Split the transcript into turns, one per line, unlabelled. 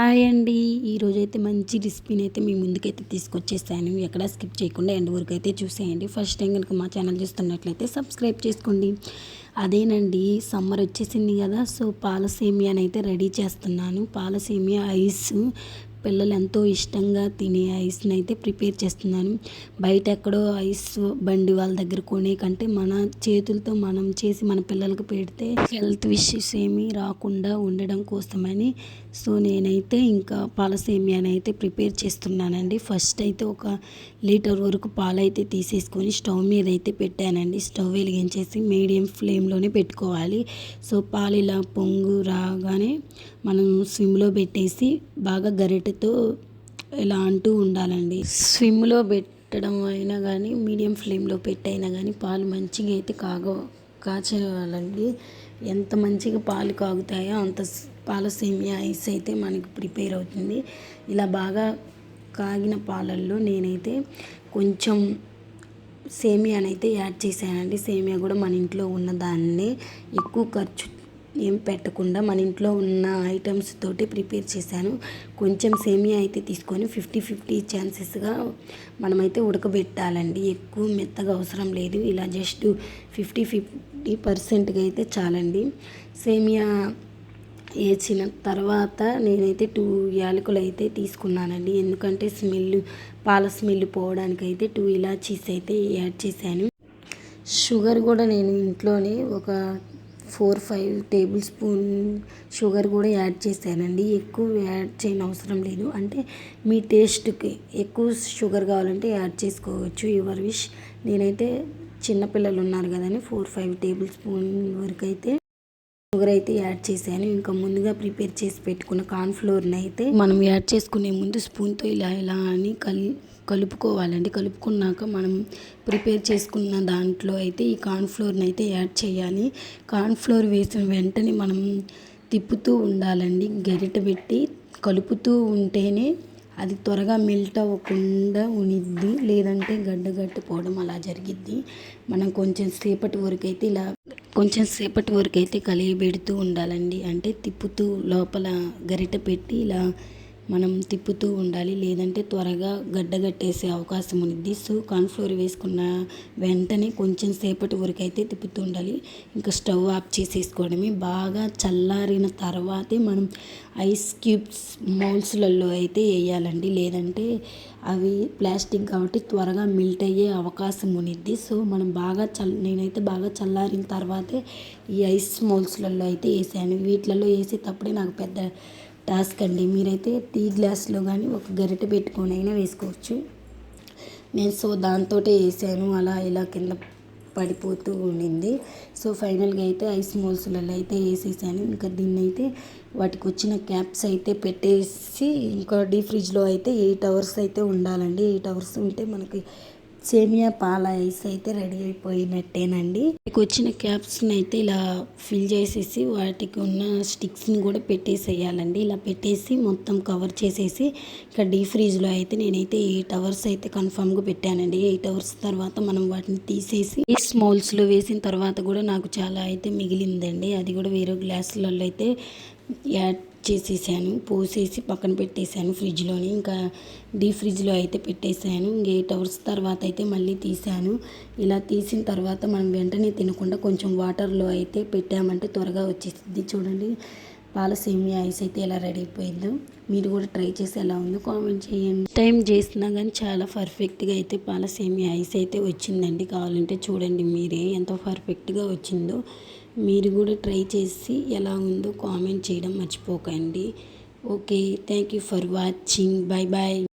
Hi అండి. ఈరోజు అయితే మంచి రెసిపీని అయితే మీ ముందుకైతే తీసుకొచ్చేసాను. ఎక్కడ స్కిప్ చేయకుండా ఎండ్ వరకు అయితే చూసేయండి. ఫస్ట్ టైం కనుక మా ఛానల్ చూస్తున్నట్లయితే సబ్స్క్రైబ్ చేసుకోండి. అదేనండి సమ్మర్ వచ్చేసింది కదా సో పాల సేమియాని అయితే రెడీ చేస్తున్నాను. పాల సేమియా ఐస్ పిల్లలు ఎంతో ఇష్టంగా తినే ఐస్ని అయితే ప్రిపేర్ చేస్తున్నాను. బయట ఎక్కడో ఐస్ బండి వాళ్ళ దగ్గర కొనే కంటే మన చేతులతో మనం చేసి మన పిల్లలకు పెడితే హెల్త్ ఇష్యూస్ ఏమీ రాకుండా ఉండడం కోసమని. సో నేనైతే ఇంకా పాలసేమియాని అయితే ప్రిపేర్ చేస్తున్నానండి. ఫస్ట్ అయితే ఒక లీటర్ వరకు పాలైతే తీసేసుకొని స్టవ్ మీద అయితే పెట్టానండి. స్టవ్ వెలిగించేసి మీడియం ఫ్లేమ్లోనే పెట్టుకోవాలి. సో పాలు ఇలా పొంగు రాగానే మనం స్విమ్లో పెట్టేసి బాగా గరిటెతో ఇలా అంటూ ఉండాలండి. స్విమ్లో పెట్టడం అయినా కానీ మీడియం ఫ్లేమ్లో పెట్టైనా కానీ పాలు మంచిగా అయితే కాగ కాచేయాలండి ఎంత మంచిగా పాలు కాగుతాయో అంత పాల సేమియా ఐస్ అయితే మనకి ప్రిపేర్ అవుతుంది. ఇలా బాగా కాగిన పాలల్లో నేనైతే కొంచెం సేమియానైతే యాడ్ చేశానండి. సేమియా కూడా మన ఇంట్లో ఉన్న దాన్ని ఎక్కువ ఖర్చు ఏం పెట్టకుండా మన ఇంట్లో ఉన్న ఐటమ్స్ తోటి ప్రిపేర్ చేశాను. కొంచెం సేమియా అయితే తీసుకొని ఫిఫ్టీ ఫిఫ్టీ ఛాన్సెస్గా మనమైతే ఉడకబెట్టాలండి. ఎక్కువ మెత్తగా అవసరం లేదు. ఇలా జస్ట్ ఫిఫ్టీ ఫిఫ్టీ పర్సెంట్గా అయితే చాలండి. సేమియా వేసిన తర్వాత నేనైతే టూ యాలకులు అయితే తీసుకున్నానండి. ఎందుకంటే స్మెల్ పాల స్మెల్ పోవడానికి అయితే టూ ఇలాచీస్ అయితే యాడ్ చేశాను. షుగర్ కూడా నేను ఇంట్లోనే ఒక four five table spoon sugar కూడా యాడ్ చేశానండి. ఎక్కువ యాడ్ చేయని అవసరం లేదు. అంటే మీ టేస్ట్కి ఎక్కువ షుగర్ కావాలంటే యాడ్ చేసుకోవచ్చు. Your wish. నేనైతే చిన్నపిల్లలు ఉన్నారు కదని ఫోర్ ఫైవ్ టేబుల్ స్పూన్ వరకు అయితే షుగర్ అయితే యాడ్ చేశాను. ఇంకా ముందుగా ప్రిపేర్ చేసి పెట్టుకున్న కార్న్ఫ్లోర్ని అయితే మనం యాడ్ చేసుకునే ముందు స్పూన్తో ఇలా ఇలా అని కలి కలుపుకోవాలండి. కలుపుకున్నాక మనం ప్రిపేర్ చేసుకున్న దాంట్లో అయితే ఈ కార్న్ఫ్లోర్ని అయితే యాడ్ చేయాలి. కార్న్ఫ్లోర్ వేసిన వెంటనే మనం తిప్పుతూ ఉండాలండి. గరిట పెట్టి కలుపుతూ ఉంటేనే అది త్వరగా మెల్ట్ అవ్వకుండా ఉనిద్ది. లేదంటే గడ్డ గట్టిపోవడం అలా జరిగిద్ది. మనం కొంచెం సేపటి వరకు అయితే ఇలా కొంచెం సేపటి వరకు అయితే కలియబెడుతూ ఉండాలండి. అంటే తిప్పుతూ లోపల గరిట పెట్టి ఇలా మనం తిప్పుతూ ఉండాలి. లేదంటే త్వరగా గడ్డగట్టేసే అవకాశం ఉంది సో కార్న్ఫ్లోర్ వేసుకున్న వెంటనే కొంచెం సేపటి వరకు అయితే తిప్పుతూ ఉండాలి. ఇంకా స్టవ్ ఆఫ్ చేసేసుకోవడమే. బాగా చల్లారిన తర్వాతే మనం ఐస్ క్యూబ్స్ మౌల్స్లలో అయితే వేయాలండి. లేదంటే అవి ప్లాస్టిక్ కాబట్టి త్వరగా మిల్ట్ అయ్యే అవకాశం ఉంది సో మనం బాగా చల్ నేనైతే బాగా చల్లారిన తర్వాతే ఈ ఐస్ మౌల్స్లలో అయితే వేసాను. వీటిలలో వేసేటప్పుడే నాకు పెద్ద టాస్క్ అండి. మీరైతే టీ గ్లాస్లో కానీ ఒక గరిటె పెట్టుకొని అయినా వేసుకోవచ్చు. నేను సో దాంతో వేసాను. అలా ఇలా కింద పడిపోతూ ఉండింది. సో ఫైనల్గా అయితే ఐస్ మోల్స్లలో అయితే వేసేసాను. ఇంకా దీన్ని అయితే వాటికి వచ్చిన క్యాప్స్ అయితే పెట్టేసి ఇంకా డీ ఫ్రిడ్జ్లో అయితే ఎయిట్ అవర్స్ అయితే ఉండాలండి. ఎయిట్ అవర్స్ ఉంటే మనకి సేమియా పాల ఐస్ అయితే రెడీ అయిపోయినట్టేనండి. మీకు వచ్చిన క్యాప్స్ని అయితే ఇలా ఫిల్ చేసేసి వాటికి ఉన్న స్టిక్స్ని కూడా పెట్టేసేయాలండి. ఇలా పెట్టేసి మొత్తం కవర్ చేసేసి ఇక్కడ డీ ఫ్రీజ్లో అయితే నేనైతే ఎయిట్ అవర్స్ అయితే కన్ఫామ్గా పెట్టానండి. ఎయిట్ అవర్స్ తర్వాత మనం వాటిని తీసేసి ఈ స్మాల్స్లో వేసిన తర్వాత కూడా నాకు చాలా అయితే మిగిలిందండి. అది కూడా వేరే గ్లాసులలో అయితే యాడ్ చేసేసాను. పోసేసి పక్కన పెట్టేశాను ఫ్రిడ్జ్లోని. ఇంకా డీ ఫ్రిడ్జ్లో అయితే పెట్టేశాను. ఇంక ఎయిట్ అవర్స్ తర్వాత అయితే మళ్ళీ తీసాను ఇలా తీసిన తర్వాత మనం వెంటనే తినకుండా కొంచెం వాటర్లో అయితే పెట్టామంటే త్వరగా వచ్చేసింది చూడండి పాల సేమియా ఐస్ అయితే ఎలా రెడీ అయిపోయిందో. మీరు కూడా ట్రై చేసి ఎలా ఉందో కామెంట్ చేయండి. టైం చేసినా కానీ చాలా పర్ఫెక్ట్గా అయితే పాల సేమియా ఐస్ అయితే వచ్చిందండి. కావాలంటే చూడండి మీరే ఎంత పర్ఫెక్ట్గా వచ్చిందో. మీరు కూడా ట్రై చేసి ఎలా ఉందో కామెంట్ చేయడం మర్చిపోకండి. Okay thank you for watching. Bye bye